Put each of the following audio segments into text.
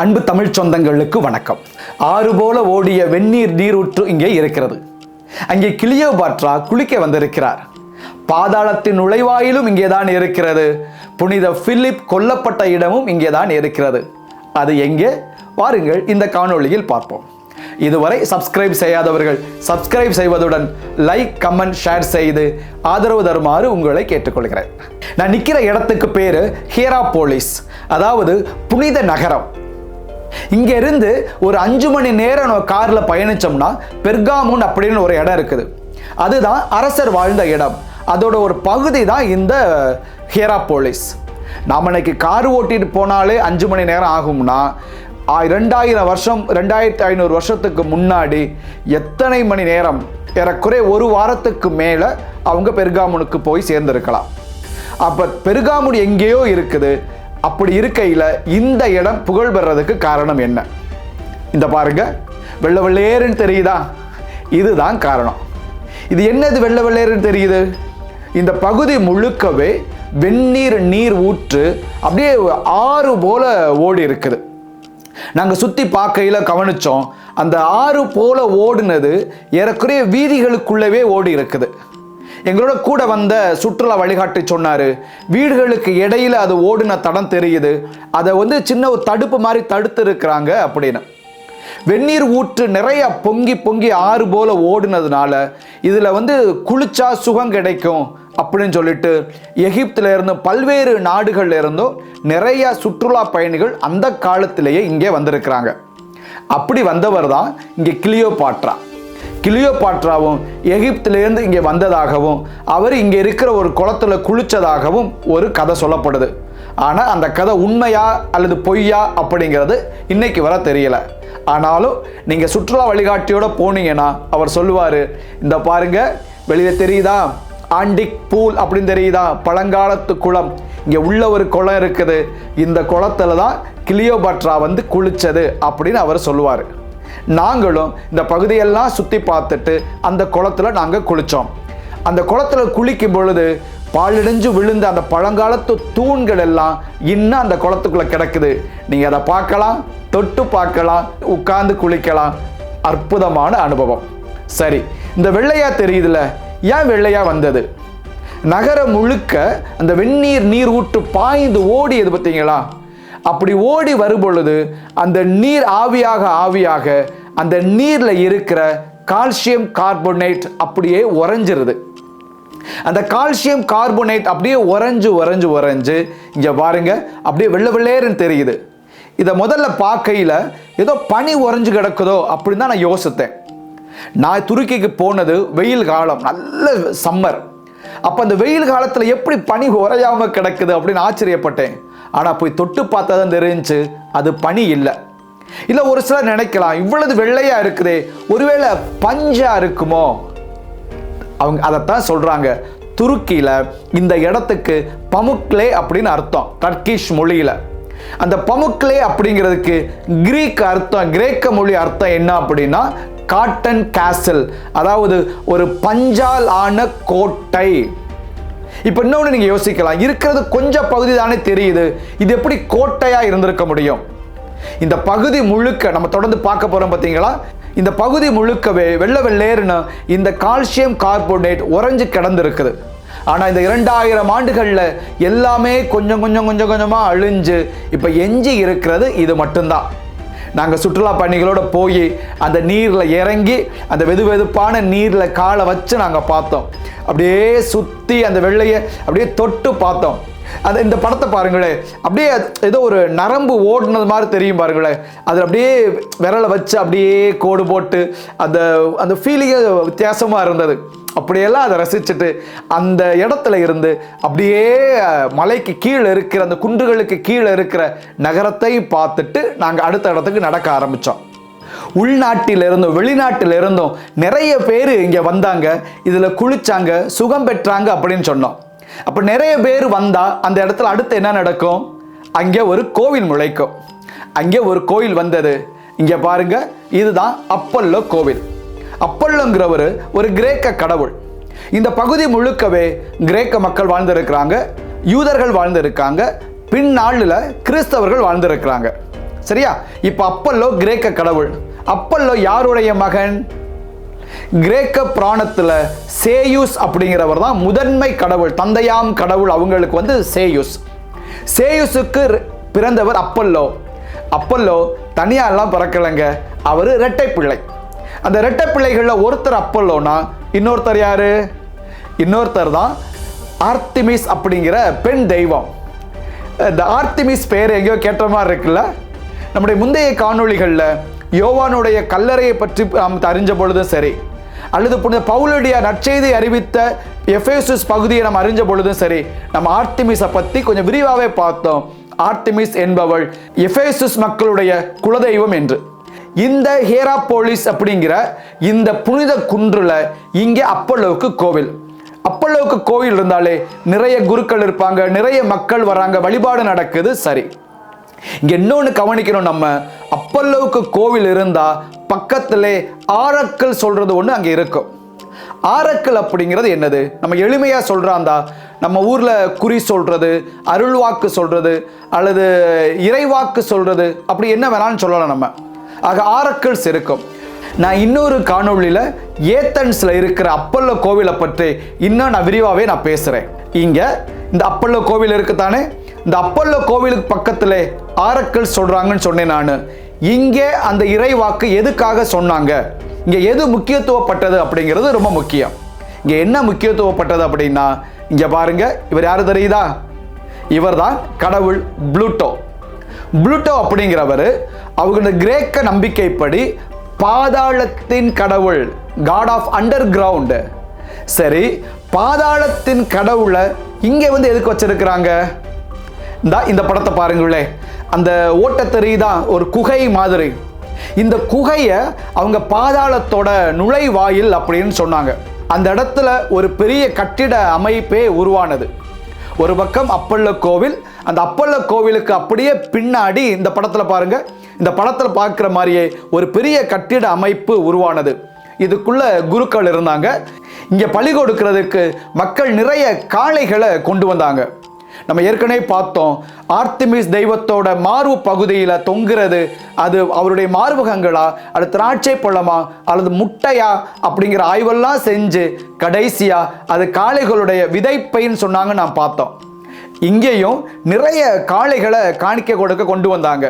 அன்பு தமிழ் சொந்தங்களுக்கு வணக்கம். ஆறு போல ஓடிய வெந்நீர் நீரூற்று இங்கே இருக்கிறது. அங்கே கிளியோபாட்ரா குளிக்க வந்திருக்கிறார். பாதாளத்தின் நுழைவாயிலும் இங்கேதான் இருக்கிறது. புனித பிலிப் கொல்லப்பட்ட இடமும் இங்கேதான் இருக்கிறது. அது எங்கே? வாருங்கள் இந்த காணொளியில் பார்ப்போம். இதுவரை சப்ஸ்கிரைப் செய்யாதவர்கள் சப்ஸ்கிரைப் செய்வதுடன் லைக் கமெண்ட் ஷேர் செய்து ஆதரவு தருமாறு உங்களை கேட்டுக்கொள்கிறேன். நான் நிற்கிற இடத்துக்கு பேர் ஹீரா போலீஸ் அதாவது புனித நகரம். இங்கேருந்து ஒரு அஞ்சு மணி நேரம் நம்ம காரில் பயணிச்சோம்னா பெர்காமுன் அப்படின்னு ஒரு இடம் இருக்குது. அதுதான் அரசர் வாழ்ந்த இடம். அதோட ஒரு பகுதி தான் இந்த ஹேராபோலிஸ். நாம் இன்னைக்கு கார் ஓட்டிட்டு போனாலே அஞ்சு மணி நேரம் ஆகும்னா ரெண்டாயிரம் வருஷம் ரெண்டாயிரத்தி ஐநூறு வருஷத்துக்கு முன்னாடி எத்தனை மணி நேரம்? ஏறக்குறைய ஒரு வாரத்துக்கு மேலே அவங்க பெர்காமுனுக்கு போய் சேர்ந்திருக்கலாம். அப்போ பெருகாமுடி எங்கேயோ இருக்குது. அப்படி இருக்கையில் இந்த இடம் புகழ் பெறதுக்கு காரணம் என்ன? இந்த பாருங்க வெள்ளை வெள்ளேருன்னு தெரியுதா? இதுதான் காரணம். இது என்னது வெள்ளை வெள்ளேருன்னு தெரியுது? இந்த பகுதி முழுக்கவே வெந்நீர் நீர் ஊற்று அப்படியே ஆறு போல ஓடி இருக்குது. நாங்கள் சுற்றி பார்க்கையில் கவனித்தோம் அந்த ஆறு போல ஓடுனது ஏறக்குறைய வீதிகளுக்குள்ளவே ஓடி இருக்குது. எங்களோட கூட வந்த சுற்றுலா வழிகாட்டி சொன்னார் வீடுகளுக்கு இடையில அது ஓடின தடம் தெரியுது அதை வந்து சின்ன ஒரு தடுப்பு மாதிரி தடுத்து இருக்கிறாங்க அப்படின்னு. வெந்நீர் ஊற்று நிறைய பொங்கி பொங்கி ஆறு போல ஓடினதுனால இதில் வந்து குளிச்சா சுகம் கிடைக்கும் அப்படின்னு சொல்லிட்டு எகிப்துல இருந்து பல்வேறு நாடுகள்ல இருந்தும் நிறைய சுற்றுலா பயணிகள் அந்த காலத்திலேயே இங்கே வந்திருக்கிறாங்க. அப்படி வந்தவர் தான் இங்கே கிளியோபாட்ரா. கிளியோபாட்ராவும் எகிப்திலேருந்து இங்கே வந்ததாகவும் அவர் இங்கே இருக்கிற ஒரு குளத்துல குளிச்சதாகவும் ஒரு கதை சொல்லப்படுது. ஆனால் அந்த கதை உண்மையா அல்லது பொய்யா அப்படிங்கிறது இன்னைக்கு வர தெரியல. ஆனாலும் நீங்கள் சுற்றுலா வழிகாட்டியோட போனீங்கன்னா அவர் சொல்லுவார் இந்த பாருங்க வெளியே தெரியுதா? ஆண்டிக் பூல் அப்படின்னு தெரியுதா? பழங்காலத்து குளம். இங்கே உள்ள ஒரு குளம் இருக்குது. இந்த குளத்துல தான் கிளியோபாட்ரா வந்து குளித்தது அப்படின்னு அவர் சொல்லுவார். நாங்களும் இந்த பகுதியெல்லாம் சுற்றி பார்த்துட்டு அந்த குளத்துல நாங்கள் குளித்தோம் அந்த குளத்துல குளிக்கும் பொழுது பாலிடைஞ்சு விழுந்த அந்த பழங்காலத்து தூண்கள் எல்லாம் இன்னும் அந்த குளத்துக்குள்ள கிடக்குது. நீங்கள் அதை பார்க்கலாம் தொட்டு பார்க்கலாம் உட்கார்ந்து குளிக்கலாம். அற்புதமான அனுபவம். சரி இந்த வெள்ளையா தெரியுதுல ஏன் வெள்ளையா வந்தது? நகரம் முழுக்க அந்த வெந்நீர் நீர் ஊற்று பாய்ந்து ஓடியது பார்த்தீங்களா? அப்படி ஓடி வரும்பொழுது அந்த நீர் ஆவியாக ஆவியாக அந்த நீரில் இருக்கிற கால்சியம் கார்போனேட் அப்படியே உறைஞ்சிருது. அந்த கால்சியம் கார்போனேட் அப்படியே உறைஞ்சு உறைஞ்சு உறைஞ்சு இங்கே பாருங்க அப்படியே வெள்ளை வெள்ளேருன்னு தெரியுது. இதை முதல்ல பார்க்கையில் ஏதோ பனி உறைஞ்சு கிடக்குதோ அப்படின்னு தான் நான் யோசித்தேன். நான் துருக்கிக்கு போனது வெயில் காலம் நல்ல சம்மர் அப்போ அந்த வெயில் காலத்தில் எப்படி பனி உறையாமல் கிடக்குது அப்படின்னு ஆச்சரியப்பட்டேன். ஆனால் போய் தொட்டு பார்த்தா தான் தெரிஞ்சு அது பனி இல்லை. இல்லை ஒரு சிலர் நினைக்கலாம் இவ்வளவு வெள்ளையாக இருக்குதே ஒருவேளை பஞ்சாக இருக்குமோ? அவங்க அதைத்தான் சொல்கிறாங்க துருக்கியில் இந்த இடத்துக்கு பமுக்லே அப்படின்னு அர்த்தம் டர்க்கிஷ் மொழியில். அந்த பமுக்லே அப்படிங்கிறதுக்கு கிரீக் அர்த்தம் கிரேக்க மொழி அர்த்தம் என்ன அப்படின்னா காட்டன் கேசல் அதாவது ஒரு பஞ்சால் ஆன கோட்டை. இப்போ இன்னொன்று நீங்கள் யோசிக்கலாம். இருக்கிறது கொஞ்சம் பகுதி தானே தெரியுது. இது எப்படி கோட்டையாக இருந்திருக்க முடியும்? இந்த பகுதி முழுக்க நம்ம தொடர்ந்து பார்க்க போகிறோம் பார்த்தீங்களா இந்த பகுதி முழுக்கவே வெள்ளை வெள்ளேறுன்னு இந்த கால்சியம் கார்போனேட் உறைஞ்சு கிடந்திருக்குது. ஆனால் இந்த இரண்டாயிரம் ஆண்டுகளில் எல்லாமே கொஞ்சம் கொஞ்சம் கொஞ்சம் கொஞ்சமாக அழிஞ்சு இப்போ எஞ்சி இருக்கிறது இது மட்டும்தான். நாங்கள் சுற்றுலா பயணிகளோடு போய் அந்த நீரில் இறங்கி அந்த வெது வெதுப்பான நீரில் காலை வச்சு நாங்கள் பார்த்தோம். அப்படியே சுற்றி அந்த வெள்ளையை அப்படியே தொட்டு பார்த்தோம். அந்த இந்த படத்தை பாருங்களேன் அப்படியே ஏதோ ஒரு நரம்பு ஓடுனது மாதிரி தெரியும் பாருங்களேன் அதில் அப்படியே விரலை வச்சு அப்படியே கோடு போட்டு அந்த அந்த ஃபீலிங்கே வித்தியாசமாக இருந்தது. அப்படியெல்லாம் அதை ரசிச்சுட்டு அந்த இடத்துல இருந்து அப்படியே மலைக்கு கீழே இருக்கிற அந்த குன்றுகளுக்கு கீழே இருக்கிற நகரத்தை பார்த்துட்டு நாங்கள் அடுத்த இடத்துக்கு நடக்க ஆரம்பித்தோம் உள்நாட்டில் இருந்தும் வெளிநாட்டில் இருந்தும் நிறைய பேர் இங்கே வந்தாங்க. இதில் குளிச்சாங்க சுகம் பெற்றாங்க அப்படின்னு சொன்னோம். அப்போ நிறைய பேர் வந்தால் அந்த இடத்துல அடுத்து என்ன நடக்கும்? அங்கே ஒரு கோவில் முளைக்கும். அங்கே ஒரு கோயில் வந்தது. இங்கே பாருங்க இதுதான் அப்பல்லோ கோவில். அப்பல்லோங்கிறவர் ஒரு கிரேக்க கடவுள். இந்த பகுதி முழுக்கவே கிரேக்க மக்கள் வாழ்ந்திருக்கிறாங்க யூதர்கள் வாழ்ந்திருக்காங்க பின்னாளில் கிறிஸ்தவர்கள் வாழ்ந்திருக்கிறாங்க. சரியா? இப்போ அப்பல்லோ கிரேக்க கடவுள் அப்பல்லோ யாருடைய மகன்? கிரேக்க பிராணத்தில் சேயூஸ் அப்படிங்கிறவர் தான் முதன்மை கடவுள் தந்தையாம் கடவுள் அவங்களுக்கு வந்து சேயூஸ். சேயூஸுக்கு பிறந்தவர் அப்பல்லோ. அப்பல்லோ தனியாலாம் பிறக்கலைங்க அவர் இரட்டை பிள்ளை. அந்த ரெட்டை பிள்ளைகளில் ஒருத்தர் அப்பல்லோனா இன்னொருத்தர் யார்? இன்னொருத்தர் தான் ஆர்த்திமிஸ் அப்படிங்கிற பெண் தெய்வம். இந்த ஆர்த்திமிஸ் பேர் எங்கேயோ கேட்ட மாதிரி இருக்குல்ல? நம்முடைய முந்தைய காணொளிகளில் யோவானுடைய கல்லறையை பற்றி நாம் அறிஞ்ச பொழுதும் சரி அல்லது புனித பவுலுடைய நற்செய்தி அறிவித்த எஃபேசுஸ் பகுதியை நாம் அறிஞ்ச பொழுதும் சரி நம்ம ஆர்த்திமிஸை பற்றி கொஞ்சம் விரிவாகவே பார்த்தோம். ஆர்த்திமிஸ் என்பவள் எஃபேசுஸ் மக்களுடைய குலதெய்வம் என்று. இந்த ஹேராபோலிஸ் அப்படிங்கிற இந்த புனித குன்றுல இங்கே அப்பளவுக்கு கோவில். அப்பளவுக்கு கோவில் இருந்தாலே நிறைய குருக்கள் இருப்பாங்க நிறைய மக்கள் வராங்க வழிபாடு நடக்குது சரி. இங்க இன்னொன்று கவனிக்கணும் நம்ம. அப்பல்லவுக்கு கோவில் இருந்தா பக்கத்திலே ஆரக்கல் சொல்றது ஒண்ணு அங்க இருக்கும். ஆரக்கல் அப்படிங்கிறது என்னது? நம்ம எளிமையா சொல்றாந்தா நம்ம ஊர்ல குறி சொல்றது அருள்வாக்கு சொல்றது அல்லது இறைவாக்கு சொல்றது அப்படி என்ன வேணாலும் சொல்லலாம் நம்ம. ஆக ஆரக்கிள்ஸ் இருக்கும் நான் இன்னொரு காணொளியில் ஏத்தன்ஸில் இருக்கிற அப்பல்லோ கோவிலை பற்றி இன்னும் நான் விரிவாகவே நான் பேசுகிறேன் இங்கே இந்த அப்பல்லோ கோவில் இருக்குதானே? இந்த அப்பல்லோ கோவிலுக்கு பக்கத்தில் ஆரக்கல் சொல்கிறாங்கன்னு சொன்னேன் நான். இங்கே அந்த இறைவாக்கு எதுக்காக சொன்னாங்க? இங்கே எது முக்கியத்துவப்பட்டது அப்படிங்கிறது ரொம்ப முக்கியம். இங்கே என்ன முக்கியத்துவப்பட்டது அப்படின்னா இங்கே பாருங்க இவர் யார் தெரியுதா? இவர்தான் கடவுள் ப்ளூட்டோ. ப்ளூட்டோ அப்படிங்கிறவர் அவங்களோட கிரேக்க நம்பிக்கைப்படி பாதாளத்தின் கடவுள் காட் ஆஃப் அண்டர் கிரவுண்டு சரி பாதாளத்தின் கடவுளை இங்கே வந்து எதுக்கு வச்சிருக்கிறாங்க? இந்தா இந்த படத்தை பாருங்களே. அந்த ஓட்டத்தறி தான் ஒரு குகை மாதிரி. இந்த குகையை அவங்க பாதாளத்தோட நுழைவாயில் அப்படின்னு சொன்னாங்க. அந்த இடத்துல ஒரு பெரிய கட்டிட அமைப்பே உருவானது. ஒரு பக்கம் அப்பல்ல கோவில் அந்த அப்பல்ல கோவிலுக்கு அப்படியே பின்னாடி இந்த படத்தில் பாருங்கள் இந்த படத்தில் பார்க்குற மாதிரியே ஒரு பெரிய கட்டிட அமைப்பு உருவானது. இதுக்குள்ள குருக்கள் இருந்தாங்க. இங்கே பழி கொடுக்கிறதுக்கு மக்கள் நிறைய காளைகளை கொண்டு வந்தாங்க. நம்ம ஏற்கனவே பார்த்தோம். ஆர்த்திமிஸ் தெய்வத்தோட மார்பு பகுதியில் தொங்குறது அது அவருடைய மார்பகங்களா அது திராட்சை பழமா அல்லது முட்டையா அப்படிங்கிற ஆய்வெல்லாம் செஞ்சு கடைசியாக அது காளைகளுடைய விதைப்பைன்னு சொன்னாங்க நான் பார்த்தோம். இங்கேயும் நிறைய காளைகளை காணிக்க கொடுக்க கொண்டு வந்தாங்க.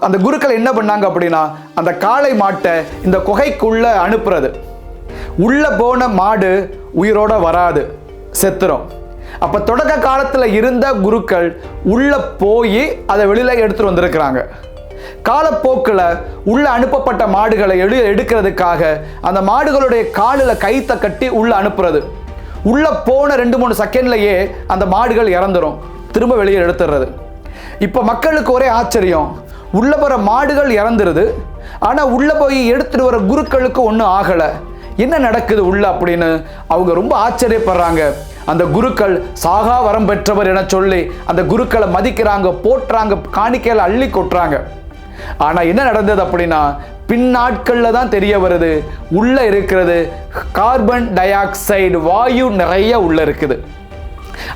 அந்த குருக்கள் என்ன பண்ணாங்க அப்படின்னா அந்த காளை மாட்டை இந்த குகைக்குள்ள அனுப்புறது. உள்ள போன மாடு உயிரோட வராது செத்துரும். அப்ப தொடக்க காலத்துல இருந்த குருக்கள் உள்ள போய் அதை வெளியில எடுத்துட்டு வந்திருக்கிறாங்க. காலப்போக்கில் உள்ள அனுப்பப்பட்ட மாடுகளை எடு எடுக்கிறதுக்காக அந்த மாடுகளுடைய காலில் கைத்தை கட்டி உள்ள அனுப்புறது. உள்ளே போன ரெண்டு மூணு செகண்ட்லையே அந்த மாடுகள் இறந்துரும். திரும்ப வெளியே எடுத்துடுறது இப்போ மக்களுக்கு ஒரே ஆச்சரியம். உள்ளே போகிற மாடுகள் இறந்துருது. ஆனால் உள்ளே போய் எடுத்துகிட்டு வர குருக்களுக்கு ஒன்றும் ஆகலை. என்ன நடக்குது உள்ள அப்படின்னு அவங்க ரொம்ப ஆச்சரியப்படுறாங்க. அந்த குருக்கள் சாகா வரம் பெற்றவர் என சொல்லி அந்த குருக்களை மதிக்கிறாங்க போட்டுறாங்க காணிக்கையில் அள்ளி கொட்டுறாங்க. ஆனால் என்ன நடந்தது அப்படின்னா பின்னாட்களில் தான் தெரிய வருது. உள்ளே இருக்கிறது கார்பன் டை ஆக்சைடு வாயு நிறைய உள்ளே இருக்குது.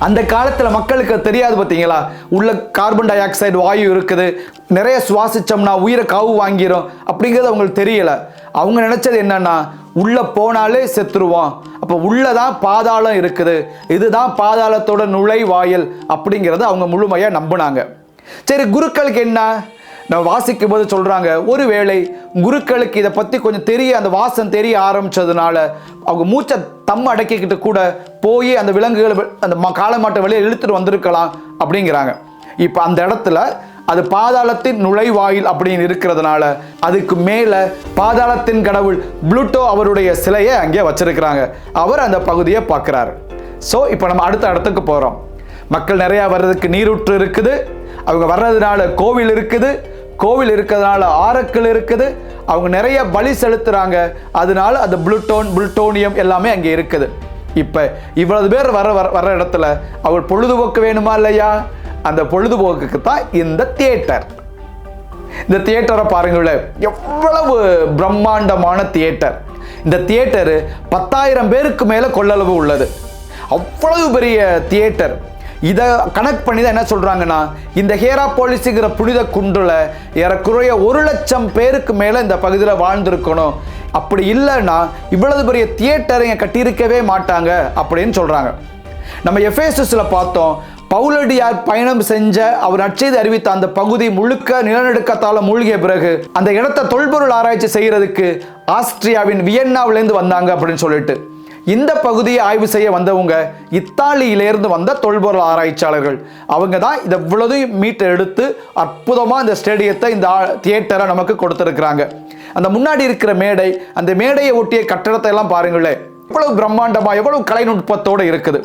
அந்த காலத்தில் மக்களுக்கு தெரியாது பார்த்தீங்களா உள்ள கார்பன் டை ஆக்சைடு வாயு இருக்குது. நிறைய சுவாசிச்சோம்னா உயிரை காவு வாங்கிரும் அப்படிங்கிறது அவங்களுக்கு தெரியலை. அவங்க நினச்சது என்னன்னா உள்ளே போனாலே செத்துருவோம் அப்போ உள்ளதான் பாதாளம் இருக்குது. இதுதான் பாதாளத்தோட நுழைவாயில் அப்படிங்கிறத அவங்க முழுமையாக நம்பினாங்க. சரி குருக்களுக்கு என்ன? நான் வாசிக்கும் போது சொல்கிறாங்க ஒருவேளை குருக்களுக்கு இதை பற்றி கொஞ்சம் தெரிய அந்த வாசம் தெரிய ஆரம்பித்ததுனால அவங்க மூச்சை தம் அடக்கிக்கிட்டு கூட போய் அந்த விலங்குகளை அந்த காலமாட்ட காளை மாட்டை வெளியே இழுத்துட்டு வந்திருக்கலாம் அப்படிங்கிறாங்க. இப்போ அந்த இடத்துல அது பாதாளத்தின் நுழைவாயில் அப்படின்னு இருக்கிறதுனால அதுக்கு மேலே பாதாளத்தின் கடவுள் ப்ளூட்டோ அவருடைய சிலையை அங்கே வச்சிருக்கிறாங்க. அவர் அந்த பகுதியை பார்க்குறாரு. ஸோ இப்போ நம்ம அடுத்த இடத்துக்கு போகிறோம் மக்கள் நிறையா வர்றதுக்கு நீரூற்று இருக்குது. அவங்க வர்றதுனால கோவில் இருக்குது. கோவில் இருக்கிறதுனால ஆரக்கல் இருக்குது. அவங்க நிறைய பலி செலுத்துகிறாங்க அதனால அந்த புளுட்டோன் புளுட்டோனியம் எல்லாமே அங்கே இருக்குது. இப்போ இவ்வளவு பேர் வர வர வர்ற இடத்துல அவர் பொழுதுபோக்கு வேணுமா இல்லையா? அந்த பொழுதுபோக்குக்கு தான் இந்த தியேட்டர். இந்த தியேட்டரை பாருங்களேன் எவ்வளவு பிரம்மாண்டமான தியேட்டர். இந்த தியேட்டரு பத்தாயிரம் பேருக்கு மேலே கொள்ளளவு உள்ளது. அவ்வளவு பெரிய தியேட்டர். இதை கணக்கு பண்ணி தான் என்ன சொல்கிறாங்கன்னா இந்த ஹேரா போலிஸுங்கிற புனித குன்றில் ஏறக்குறைய ஒரு லட்சம் பேருக்கு மேலே இந்த பகுதியில் வாழ்ந்திருக்கணும். அப்படி இல்லைன்னா இவ்வளவு பெரிய தியேட்டர் இங்கே கட்டியிருக்கவே மாட்டாங்க அப்படின்னு சொல்கிறாங்க நம்ம எஃப்எஸ்எஸ்ல பார்த்தோம் பவுலடியார் பயணம் செஞ்ச அவர் நற்செய்தி அறிவித்த அந்த பகுதி முழுக்க நிலநடுக்கத்தால் மூழ்கிய பிறகு அந்த இடத்தை தொல்பொருள் ஆராய்ச்சி செய்கிறதுக்கு ஆஸ்திரியாவின் வியன்னாவிலேருந்து வந்தாங்க அப்படின்னு சொல்லிட்டு. இந்த பகுதியை ஆய்வு செய்ய வந்தவங்க இத்தாலியிலேருந்து வந்த தொல்பொருள் ஆராய்ச்சியாளர்கள். அவங்க தான் இதை இவ்வளோதையும் மீட்டை எடுத்து அற்புதமாக இந்த ஸ்டேடியத்தை இந்த தியேட்டரை நமக்கு கொடுத்துருக்குறாங்க. அந்த முன்னாடி இருக்கிற மேடை அந்த மேடையை ஒட்டிய கட்டடத்தை எல்லாம் பாருங்களேன் எவ்வளவு பிரம்மாண்டமாக எவ்வளவு கலைநுட்பத்தோடு இருக்குது.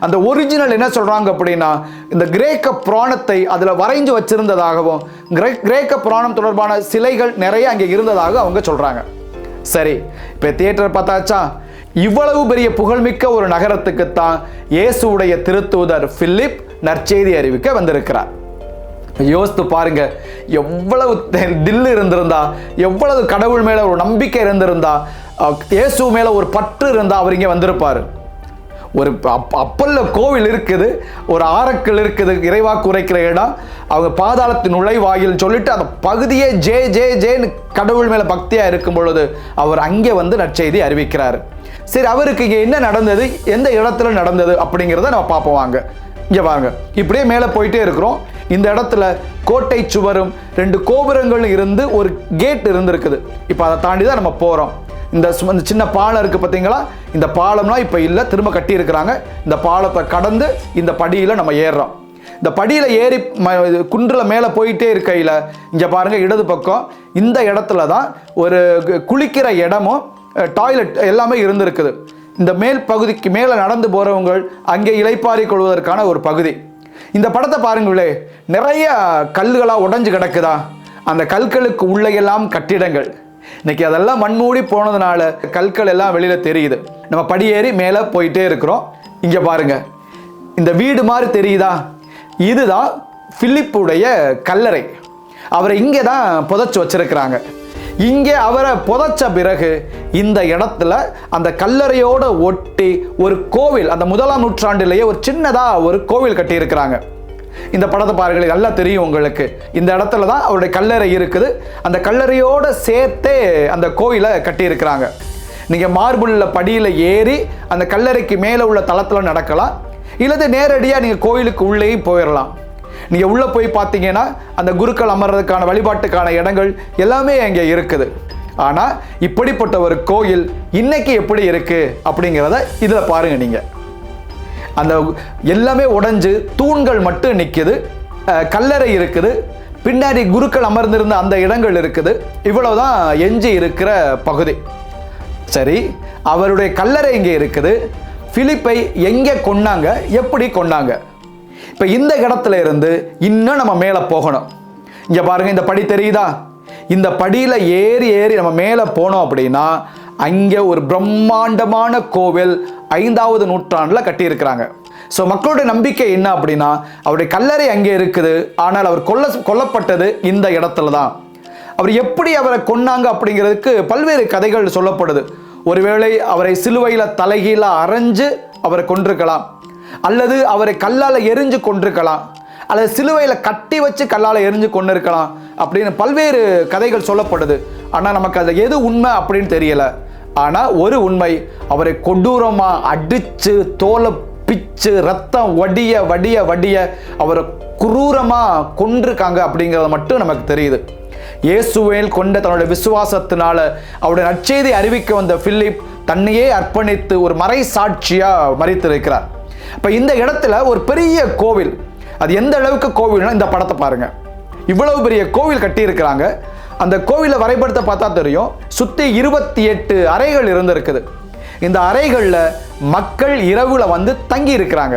அந்த ஒரிஜினல் என்ன சொல்கிறாங்க அப்படின்னா இந்த கிரேக்க புராணத்தை அதில் வரைஞ்சு வச்சிருந்ததாகவும் கிரே- கிரேக்க புராணம் தொடர்பான சிலைகள் நிறைய அங்கே இருந்ததாக அவங்க சொல்கிறாங்க சரி இப்போ தியேட்டர் பார்த்தாச்சா? இவ்வளவு பெரிய புகழ்மிக்க ஒரு நகரத்துக்குத்தான் இயேசுடைய திருத்தூதர் பிலிப் நற்செய்தி அறிவிக்க வந்திருக்கிறார். யோசித்து பாருங்க எவ்வளவு தில்லு இருந்திருந்தா எவ்வளவு கடவுள் மேல ஒரு நம்பிக்கை இருந்திருந்தா இயேசு மேல ஒரு பற்று இருந்தா அவர் இங்கே வந்திருப்பாரு. ஒரு அப்பல்ல கோவில் இருக்குது ஒரு ஆரக்கல் இருக்குது இறைவாக்கு உரைக்கிற இடம் அவங்க பாதாளத்தின் நுழைவாயில் சொல்லிட்டு அந்த பகுதியே ஜே ஜே ஜேன்னு கடவுள் மேல பக்தியா இருக்கும் பொழுது அவர் அங்கே வந்து நற்செய்தி அறிவிக்கிறார். சரி அவருக்கு இங்கே என்ன நடந்தது? எந்த இடத்துல நடந்தது அப்படிங்கிறத நம்ம பார்ப்போம் வாங்க. இங்கே வாங்க. இப்படியே மேலே போயிட்டே இருக்கிறோம். இந்த இடத்துல கோட்டை சுவரும் ரெண்டு கோபுரங்களும் இருந்து ஒரு கேட் இருந்திருக்குது. இப்போ அதை தாண்டி தான் நம்ம போகிறோம் இந்த இந்த சின்ன பாலம் இருக்குது பார்த்தீங்களா? இந்த பாலம்லாம் இப்போ இல்லை திரும்ப கட்டியிருக்கிறாங்க இந்த பாலத்தை கடந்து இந்த படியில் நம்ம ஏறுறோம். இந்த படியில் ஏறி ம இது மேலே போயிட்டே இருக்கையில் இங்கே பாருங்கள் இடது பக்கம் இந்த இடத்துல தான் ஒரு கு- குளிக்கிற இடமும் டாய்லெட் எல்லாமே இருந்திருக்குது. இந்த மேல் பகுதிக்கு மேலே நடந்து போகிறவங்கள் அங்கே இலைப்பாரி கொள்வதற்கான ஒரு பகுதி. இந்த படத்தை பாருங்களே நிறைய கல்லுகளாக உடஞ்சு கிடக்குதா? அந்த கற்களுக்கு உள்ளையெல்லாம் கட்டிடங்கள். இன்னைக்கு அதெல்லாம் மண்மூடி போனதுனால கற்கள் எல்லாம் வெளியில் தெரியுது. நம்ம படியேறி மேலே போயிட்டே இருக்கிறோம். இங்கே பாருங்க. இந்த வீடு மாதிரி தெரியுதா? இதுதான் ஃபிலிப்புடைய கல்லறை. அவரை இங்கே தான் புதைச்சி வச்சிருக்கிறாங்க. இங்கே அவரை புதைச்ச பிறகு இந்த இடத்துல அந்த கல்லறையோட ஒட்டி ஒரு கோவில் அந்த முதலாம் நூற்றாண்டிலேயே ஒரு சின்னதாக ஒரு கோவில் கட்டியிருக்கிறாங்க. இந்த படத்தை பாருங்கள் நல்லா தெரியும் உங்களுக்கு. இந்த இடத்துல தான் அவருடைய கல்லறை இருக்குது. அந்த கல்லறையோடு சேர்த்தே அந்த கோயிலை கட்டியிருக்கிறாங்க. நீங்கள் மார்பிளில் படியில் ஏறி அந்த கல்லறைக்கு மேலே உள்ள தளத்தில் நடக்கலாம். இல்லது நேரடியாக நீங்கள் கோயிலுக்கு உள்ளேயும் போயிடலாம் நீங்கள் உள்ளே போய் பார்த்தீங்கன்னா அந்த குருக்கள் அமர்றதுக்கான வழிபாட்டுக்கான இடங்கள் எல்லாமே அங்கே இருக்குது. ஆனால் இப்படிப்பட்ட ஒரு கோயில் இன்னைக்கு எப்படி இருக்குது அப்படிங்கிறத இதில் பாருங்கள் நீங்கள் அந்த எல்லாமே உடஞ்சு தூண்கள் மட்டும் நிற்குது கல்லறை இருக்குது. பின்னாடி குருக்கள் அமர்ந்திருந்த அந்த இடங்கள் இருக்குது. இவ்வளவுதான் எஞ்சி இருக்கிற பகுதி. சரி அவருடைய கல்லறை இங்கே இருக்குது. பிலிப்பை எங்கே கொண்டாங்க எப்படி கொண்டாங்க இப்போ இந்த இடத்துல இருந்து இன்னும் நம்ம மேலே போகணும். இங்கே பாருங்கள் இந்த படி தெரியுதா? இந்த படியில் ஏறி ஏறி நம்ம மேலே போனோம் அப்படின்னா அங்கே ஒரு பிரம்மாண்டமான கோவில் ஐந்தாவது நூற்றாண்டில் கட்டியிருக்கிறாங்க. ஸோ மக்களுடைய நம்பிக்கை என்ன அப்படின்னா அவருடைய கல்லறை அங்கே இருக்குது. ஆனால் அவர் கொல்ல கொல்லப்பட்டது இந்த இடத்துல தான். அவர் எப்படி அவரை கொன்னாங்க அப்படிங்கிறதுக்கு பல்வேறு கதைகள் சொல்லப்படுது. ஒருவேளை அவரை சிலுவையில் தலைகீழாக அரைஞ்சு அவரை கொண்டிருக்கலாம் அல்லது அவரை கல்லால் எரிஞ்சு கொண்டிருக்கலாம். அல்லது சிலுவையில் கட்டி வச்சு கல்லால் எரிஞ்சு கொண்டு இருக்கலாம் அப்படின்னு பல்வேறு கதைகள் சொல்லப்படுது. ஆனால் நமக்கு அது எது உண்மை அப்படின்னு தெரியல. ஆனால் ஒரு உண்மை அவரை கொடூரமாக அடித்து தோலை பிச்சு ரத்தம் வடிய வடிய வடிய அவரை குரூரமாக கொண்டிருக்காங்க அப்படிங்கிறத மட்டும் நமக்கு தெரியுது. இயேசுவேல் கொண்ட தன்னுடைய விசுவாசத்தினால அவருடைய நற்செய்தி அறிவிக்க வந்த பிலிப் தன்னையே அர்ப்பணித்து ஒரு மறை சாட்சியாக மறித்திருக்கிறார். இப்போ இந்த இடத்துல ஒரு பெரிய கோவில். அது எந்த அளவுக்கு கோவில்னா இந்த படத்தை பாருங்கள் இவ்வளவு பெரிய கோவில் கட்டியிருக்கிறாங்க. அந்த கோவிலை வரைபடத்தை பார்த்தா தெரியும். சுற்றி இருபத்தி எட்டு அறைகள் இருந்திருக்குது. இந்த அறைகளில் மக்கள் இரவில் வந்து தங்கி இருக்கிறாங்க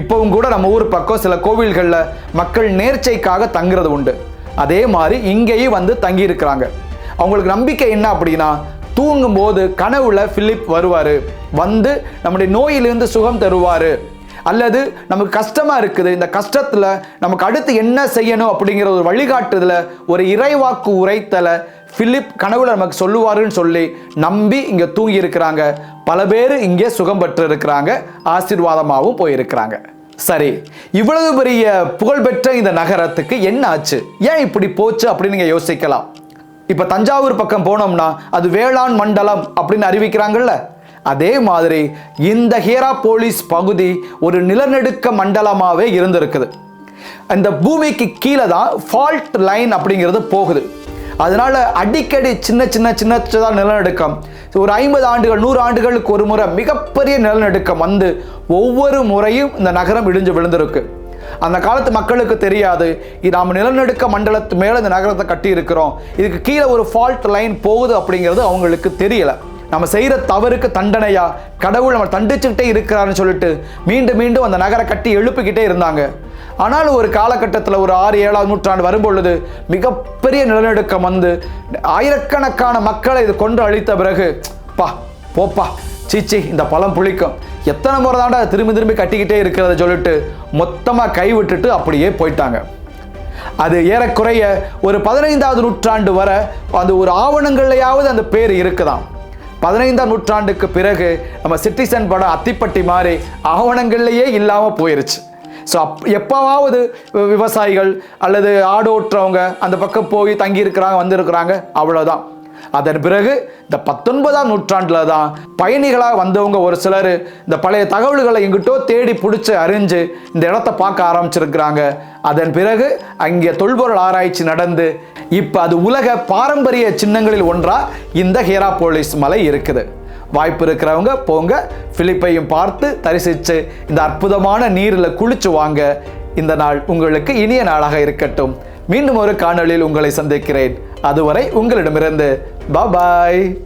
இப்போவும் கூட நம்ம ஊர் பக்கம் சில கோவில்களில் மக்கள் நேர்ச்சைக்காக தங்குறது உண்டு. அதே மாதிரி இங்கேயும் வந்து தங்கி இருக்கிறாங்க அவங்களுக்கு நம்பிக்கை என்ன அப்படின்னா தூங்கும்போது கனவுல ஃபிலிப் வருவார். வந்து நம்முடைய நோயிலிருந்து சுகம் தருவார். அல்லது நமக்கு கஷ்டமாக இருக்குது இந்த கஷ்டத்தில் நமக்கு அடுத்து என்ன செய்யணும் அப்படிங்கிற ஒரு வழிகாட்டுதலில் ஒரு இறைவாக்கு உரைத்தலை ஃபிலிப் கனவுல நமக்கு சொல்லுவாருன்னு சொல்லி நம்பி இங்கே தூங்கி இருக்கிறாங்க. பல பேர் இங்கே சுகம் பெற்று இருக்கிறாங்க ஆசீர்வாதமாகவும் போயிருக்கிறாங்க. சரி இவ்வளவு பெரிய புகழ்பெற்ற இந்த நகரத்துக்கு என்ன ஆச்சு? ஏன் இப்படி போச்சு அப்படின்னு நீங்கள் யோசிக்கலாம். இப்போ தஞ்சாவூர் பக்கம் போனோம்னா அது வேளாண் மண்டலம் அப்படின்னு அறிவிக்கிறாங்கல்ல அதே மாதிரி இந்த ஹேராபோலிஸ் பகுதி ஒரு நிலநடுக்க மண்டலமாகவே இருந்திருக்குது. அந்த பூமிக்கு கீழே தான் ஃபால்ட் லைன் அப்படிங்கிறது போகுது. அதனால அடிக்கடி சின்ன சின்ன சின்ன சின்னதாக நிலநடுக்கம். ஒரு ஐம்பது ஆண்டுகள் நூறு ஆண்டுகளுக்கு ஒரு முறை மிகப்பெரிய நிலநடுக்கம் வந்து ஒவ்வொரு முறையும் இந்த நகரம் இடிஞ்சு விழுந்திருக்கு. அந்த காலத்து மக்களுக்கு தெரியாது இது நாம் நிலநடுக்க மண்டலத்து மேலே இந்த நகரத்தை கட்டி இருக்கிறோம் இதுக்கு கீழே ஒரு ஃபால்ட் லைன் போகுது அப்படிங்கிறது அவங்களுக்கு தெரியலை. நம்ம செய்கிற தவறுக்கு தண்டனையா? கடவுள் நம்ம தண்டிச்சுக்கிட்டே இருக்கிறாருன்னு சொல்லிட்டு மீண்டும் மீண்டும் அந்த நகரை கட்டி எழுப்பிக்கிட்டே இருந்தாங்க. ஆனாலும் ஒரு காலகட்டத்தில் ஒரு ஆறு ஏழாவது நூற்றாண்டு வரும்பொழுது மிகப்பெரிய நிலநடுக்கம் வந்து ஆயிரக்கணக்கான மக்களை இது கொன்று அழித்த பிறகு பா போப்பா சீச்சி இந்த பழம் புளிக்கும். எத்தனை முறை தாண்டா திரும்பி திரும்பி கட்டிக்கிட்டே இருக்கிறத சொல்லிட்டு மொத்தமாக கைவிட்டுட்டு அப்படியே போயிட்டாங்க. அது ஏறக்குறைய ஒரு பதினைந்தாவது நூற்றாண்டு வரை அந்த ஒரு ஆவணங்கள்லையாவது அந்த பேர் இருக்குதாம். பதினைந்தாம் நூற்றாண்டுக்கு பிறகு நம்ம சிட்டிசன் படம் அத்திப்பட்டி மாதிரி ஆவணங்கள்லேயே இல்லாமல் போயிருச்சு. ஸோ அப் எப்போவாவது விவசாயிகள் அல்லது ஆடு ஓட்டுறவங்க அந்த பக்கம் போய் தங்கியிருக்கிறாங்க வந்திருக்கிறாங்க அவ்வளோதான் அதன் பிறகு இந்த பத்தொன்பதாம் நூற்றாண்டில் தான் பயணிகளாக வந்தவங்க ஒரு சிலர் இந்த பழைய தகவல்களை எங்கிட்டோ தேடி பிடிச்சி அறிஞ்சு இந்த இடத்த பார்க்க ஆரம்பிச்சிருக்கிறாங்க. அதன் பிறகு அங்கே தொல்பொருள் ஆராய்ச்சி நடந்து இப்போ அது உலக பாரம்பரிய சின்னங்களில் ஒன்றாக இந்த ஹேராபோலிஸ் மலை இருக்குது. வாய்ப்பு இருக்கிறவங்க போங்க பிலிப்பையும் பார்த்து தரிசித்து இந்த அற்புதமான நீரில் குளிச்சு வாங்க. இந்த நாள் உங்களுக்கு இனிய நாளாக இருக்கட்டும். மீண்டும் ஒரு காணொளியில் உங்களை சந்திக்கிறேன். அதுவரை உங்களிடமிருந்து. பாய்